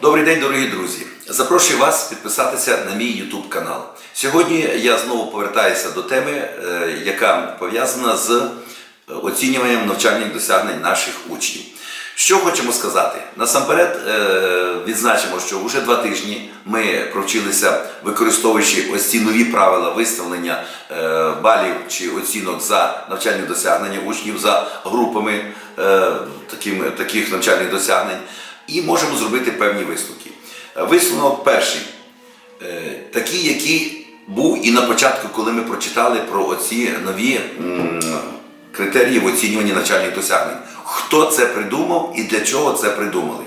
Добрий день, дорогі друзі! Запрошую вас підписатися на мій YouTube канал. Сьогодні я знову повертаюся до теми, е, яка пов'язана з оцінюванням навчальних досягнень наших учнів. Що хочемо сказати? Насамперед е, відзначимо, що вже два тижні ми провчилися, використовуючи ось ці нові правила виставлення е, балів чи оцінок за навчальні досягнення учнів за групами е, таких навчальних досягнень, і можемо зробити певні висновки. Е, Висновок перший, е, такий, який був і на початку, коли ми прочитали про оці нові критерії в оцінюванні навчальних досягнень. Хто це придумав і для чого це придумали?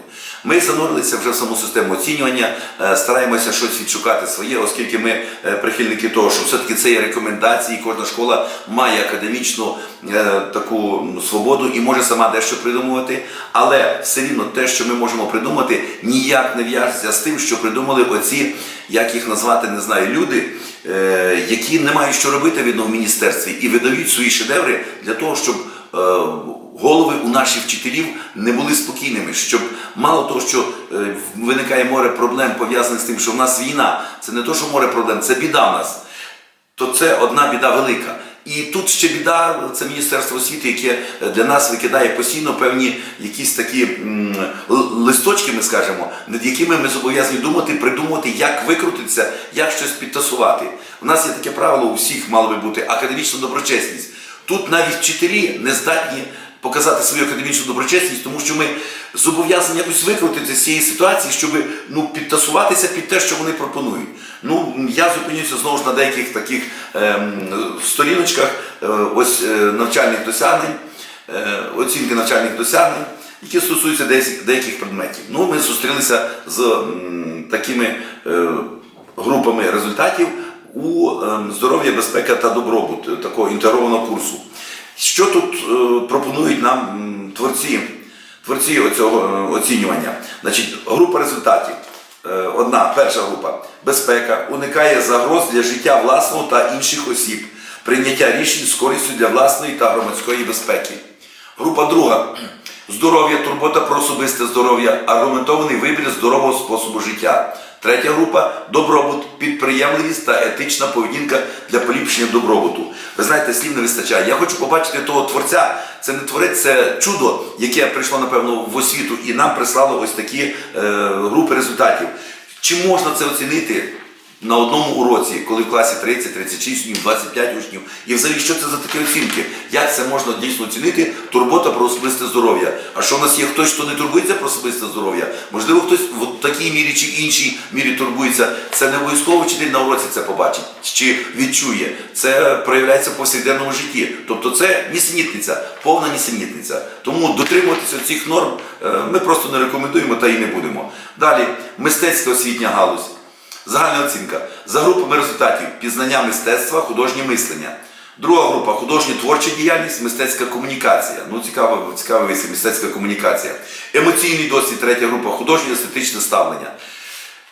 Ми занурилися вже в саму систему оцінювання, е, стараємося щось відшукати своє, оскільки ми е, прихильники того, що все-таки це є рекомендації, кожна школа має академічну е, таку свободу і може сама дещо придумувати. Але все рівно те, що ми можемо придумати, ніяк не в'яжеться з тим, що придумали оці, як їх назвати, не знаю, люди, які не мають що робити видно в міністерстві і видають свої шедеври для того, щоб голови у наших вчителів не були спокійними, щоб мало того, що е, виникає море проблем пов'язаних з тим, що в нас війна, це не то, що море проблем, це біда в нас то це одна біда велика. І тут ще біда, це Міністерство освіти, яке для нас викидає постійно певні якісь такі листочки, ми скажемо, над якими ми зобов'язані думати, придумати, як викрутитися, як щось підтасувати. У нас є таке правило, у всіх мало би бути академічна доброчесність. Тут навіть вчителі не здатні показати свою академічну доброчесність, тому що ми зобов'язані якось викрутити з цієї ситуації, щоб ну, підтасуватися під те, що вони пропонують. Ну, я зупинюся знову ж на деяких таких ем, сторіночках е, ось е, навчальних досягнень, е, оцінки навчальних досягнень, які стосуються деяких, предметів. Ну, ми зустрілися з м, такими е, групами результатів у ем, здоров'я, безпека та добробут е, такого інтегрованого курсу. Що тут е, пропонують нам творці, творці оцього е, оцінювання? Значить, група результатів. Е, Одна, перша група безпека уникає загроз для життя власного та інших осіб, прийняття рішень з користю для власної та громадської безпеки. Група друга здоров'я, турбота про особисте здоров'я, аргументований вибір здорового способу життя. Третя група добробут, підприємливість та етична поведінка для поліпшення добробуту. Ви знаєте, слів не вистачає. Я хочу побачити того творця. Це не творець, це чудо, яке прийшло, напевно, в освіту, і нам прислало ось такі е, групи результатів. Чи можна це оцінити? На одному уроці, коли в класі 30, 36 учнів, 25 учнів. І взагалі, що це за такі оцінки? Як це можна дійсно оцінити? Турбота про особисте здоров'я. А що в нас є хтось, хто не турбується про особисте здоров'я? Можливо, хтось в такій мірі чи іншій мірі турбується. Це не обов'язково вчитель на уроці це побачить чи відчує. Це проявляється в повсякденному житті. Тобто це нісенітниця, повна нісенітниця. Тому дотримуватися цих норм е, ми просто не рекомендуємо та і не будемо. Далі, мистецька освітня галузь. Загальна оцінка. За групами результатів пізнання мистецтва, художнє мислення. Друга група художньо творча діяльність, мистецька комунікація. Ну, цікава, цікава висі, мистецька комунікація. Емоційний досвід, третя група, художнє естетичне ставлення.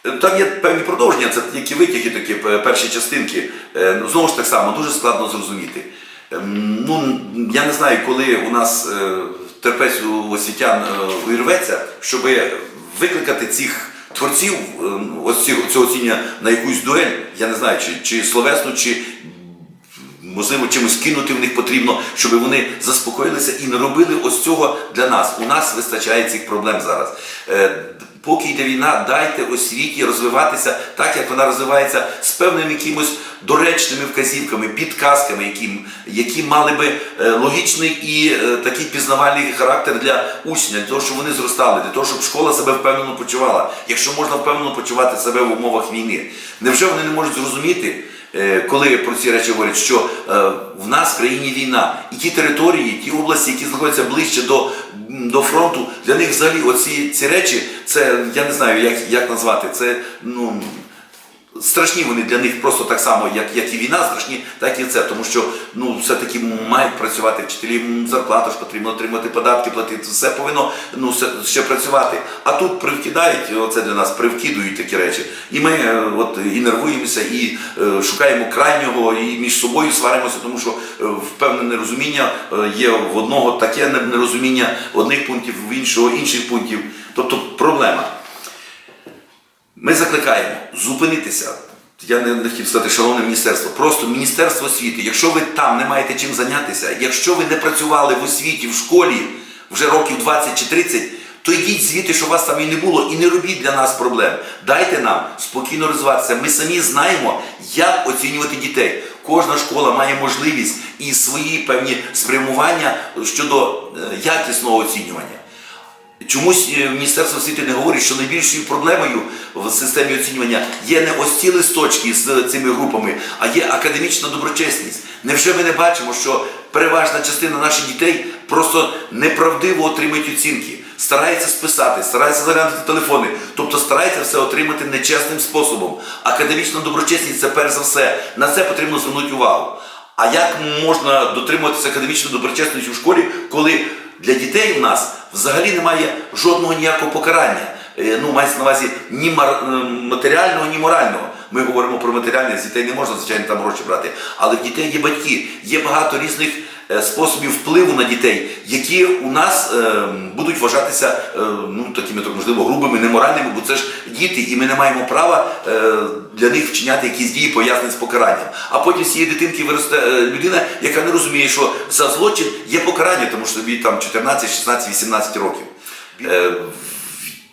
Е, Там є певні продовження, це тільки витяги, такі е, перші частинки. Е, ну, Знову ж так само, дуже складно зрозуміти. Ем, Ну, я не знаю, коли у нас терпець у освітян увірветься, щоб викликати цих творців, е, ось цього оцінювання на якусь дуель, я не знаю, чи, чи словесну, чи можливо чимось кинути в них потрібно, щоб вони заспокоїлися і не робили ось цього для нас. У нас вистачає цих проблем зараз. Е, Поки йде війна, дайте освіті розвиватися так, як вона розвивається з певними якимось доречними вказівками, підказками, які, які мали би е, логічний і е, такий пізнавальний характер для учня, для того, щоб вони зростали, для того, щоб школа себе впевнено почувала. Якщо можна впевнено почувати себе в умовах війни, невже вони не можуть зрозуміти? Е, Коли про ці речі говорять, що е, в нас в країні війна, і ті території, ті області, які знаходяться ближче до, до фронту, для них взагалі оці ці речі, це я не знаю, як, як назвати, це ну. Страшні вони для них просто так само, як, як і війна, страшні, так і це. Тому що ну, все-таки мають працювати вчителі, зарплату ж потрібно отримати, податки платити, все повинно ну, все, ще працювати. А тут привкидають, оце для нас привкидують такі речі. І ми е, от, і нервуємося, і е, шукаємо крайнього, і між собою сваримося, тому що е, впевнене нерозуміння е, є в одного таке нерозуміння одних пунктів, в іншого інших пунктів. Тобто проблема. Ми закликаємо зупинитися. Я не, не хотів сказати, шановне міністерство, просто Міністерство освіти. Якщо ви там не маєте чим зайнятися, якщо ви не працювали в освіті, в школі вже років 20 чи 30, то йдіть звідти, що вас там і не було, і не робіть для нас проблем. Дайте нам спокійно розвиватися. Ми самі знаємо, як оцінювати дітей. Кожна школа має можливість і свої певні спрямування щодо е, якісного оцінювання. Чомусь е, Міністерство освіти не говорить, що найбільшою проблемою в системі оцінювання є не ось ці листочки з цими групами, а є академічна доброчесність. Невже ми не бачимо, що переважна частина наших дітей просто неправдиво отримують оцінки, старається списати, старається заглянути телефони, тобто старається все отримати нечесним способом. Академічна доброчесність це перш за все. На це потрібно звернути увагу. А як можна дотримуватися академічної доброчесності у школі, коли для дітей у нас взагалі немає жодного ніякого покарання? Е, Ну, мається на увазі ні е, матеріального, ні морального. Ми говоримо про матеріальне, з дітей не можна, звичайно, там гроші брати. Але в дітей є батьки, є багато різних способів впливу на дітей, які у нас е, будуть вважатися е, ну, такими, так, можливо, грубими, неморальними, бо це ж діти, і ми не маємо права е, для них вчиняти якісь дії, пов'язані з покаранням. А потім з цієї дитинки виросте е, людина, яка не розуміє, що за злочин є покарання, тому що тобі там 14, 16, 18 років. Е,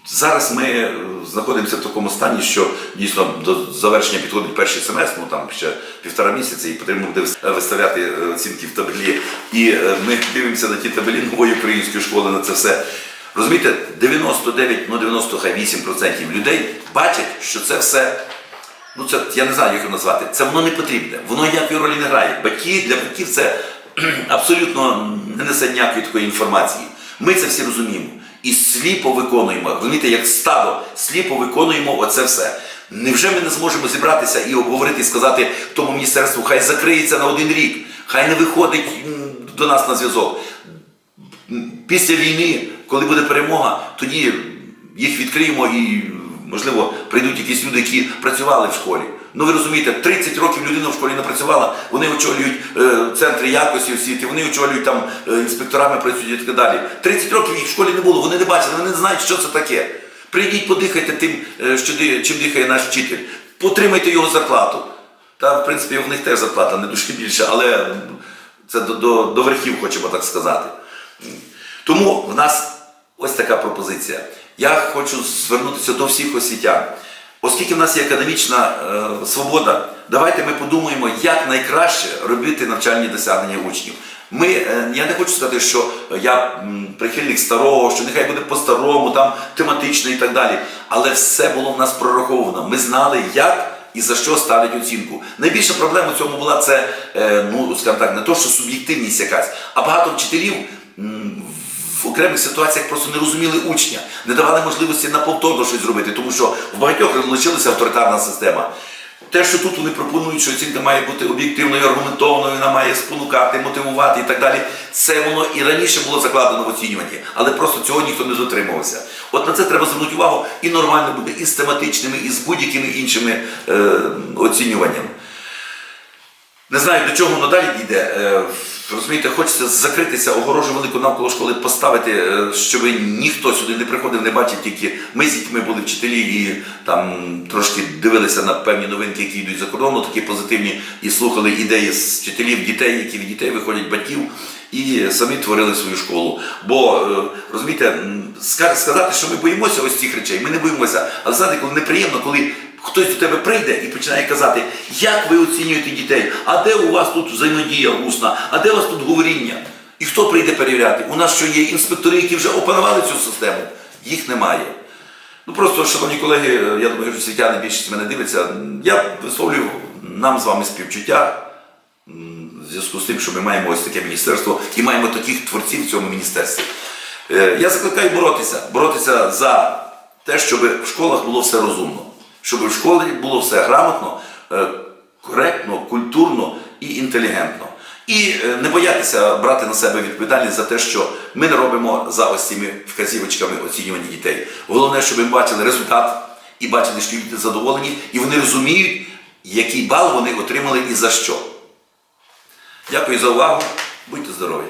Зараз ми е, знаходимося в такому стані, що дійсно до завершення підходить перший семестр, ну там ще півтора місяця, і потрібно буде виставляти е, оцінки в таблі. І е, ми дивимося на ті таблі нової української школи на це все. Розумієте, 99, ну 90, хай 8% людей бачать, що це все. Ну, це я не знаю, як його назвати. Це воно не потрібне, воно ніякої ролі не грає. Батьки для батьків це абсолютно не несе ніякої такої інформації. Ми це всі розуміємо. І сліпо виконуємо, розумієте, як стадо, сліпо виконуємо оце все. Невже ми не зможемо зібратися і обговорити і сказати тому міністерству, хай закриється на один рік, хай не виходить до нас на зв'язок. Після війни, коли буде перемога, тоді їх відкриємо і, можливо, прийдуть якісь люди, які працювали в школі. Ну ви розумієте, 30 років людина в школі не працювала, вони очолюють е, центри якості освіти, вони очолюють там е, інспекторами працюють і так далі. 30 років їх в школі не було, вони не бачили, вони не знають, що це таке. Прийдіть, подихайте тим, е, що чим дихає наш вчитель, потримайте його зарплату. Та, в принципі, в них теж зарплата не дуже більше, але це до, до, до верхів, хочемо так сказати. Тому в нас ось така пропозиція. Я хочу звернутися до всіх освітян. Оскільки в нас є академічна е, свобода, давайте ми подумаємо, як найкраще робити навчальні досягнення учнів. Ми, е, я не хочу сказати, що я м, прихильник старого, що нехай буде по-старому, там тематично і так далі. Але все було в нас прораховано. Ми знали, як і за що ставлять оцінку. Найбільша проблема в цьому була це, е, ну скажімо так, не то, що суб'єктивність якась, а багато вчителів. В окремих ситуаціях просто не розуміли учня, не давали можливості на повторно щось зробити, тому що в багатьох лишилася авторитарна система. Те, що тут вони пропонують, що оцінка має бути об'єктивною, аргументованою, вона має спонукати, мотивувати і так далі. Це воно і раніше було закладено в оцінюванні, але просто цього ніхто не дотримувався. От на це треба звернути увагу і нормально буде, і з тематичними, і з будь-якими іншими е, оцінюваннями. Не знаю, до чого воно далі дійде. Розумієте, хочеться закритися, огорожу велику навколо школи поставити, е, щоб ніхто сюди не приходив, не бачив тільки ми з дітьми були вчителі і там трошки дивилися на певні новинки, які йдуть за кордону, такі позитивні, і слухали ідеї з вчителів дітей, які від дітей виходять батьків, і самі творили свою школу. Бо е, розумієте, сказати, що ми боїмося ось цих речей, ми не боїмося. Але знаєте, коли неприємно, коли хтось до тебе прийде і починає казати, як ви оцінюєте дітей, а де у вас тут взаємодія усна, а де у вас тут говоріння? І хто прийде перевіряти? У нас що є інспектори, які вже опанували цю систему? Їх немає. Ну просто, шановні колеги, я думаю, що світяни більшість мене дивиться. Я висловлюю нам з вами співчуття в зв'язку з тим, що ми маємо ось таке міністерство і маємо таких творців в цьому міністерстві. Е, Я закликаю боротися, боротися за те, щоб в школах було все розумно, щоб в школі було все грамотно, е, коректно, культурно і інтелігентно. І е, не боятися брати на себе відповідальність за те, що ми не робимо за ось цими вказівочками оцінювання дітей. Головне, щоб ми бачили результат і бачили, що діти задоволені, і вони розуміють, який бал вони отримали і за що. Дякую за увагу. Будьте здорові!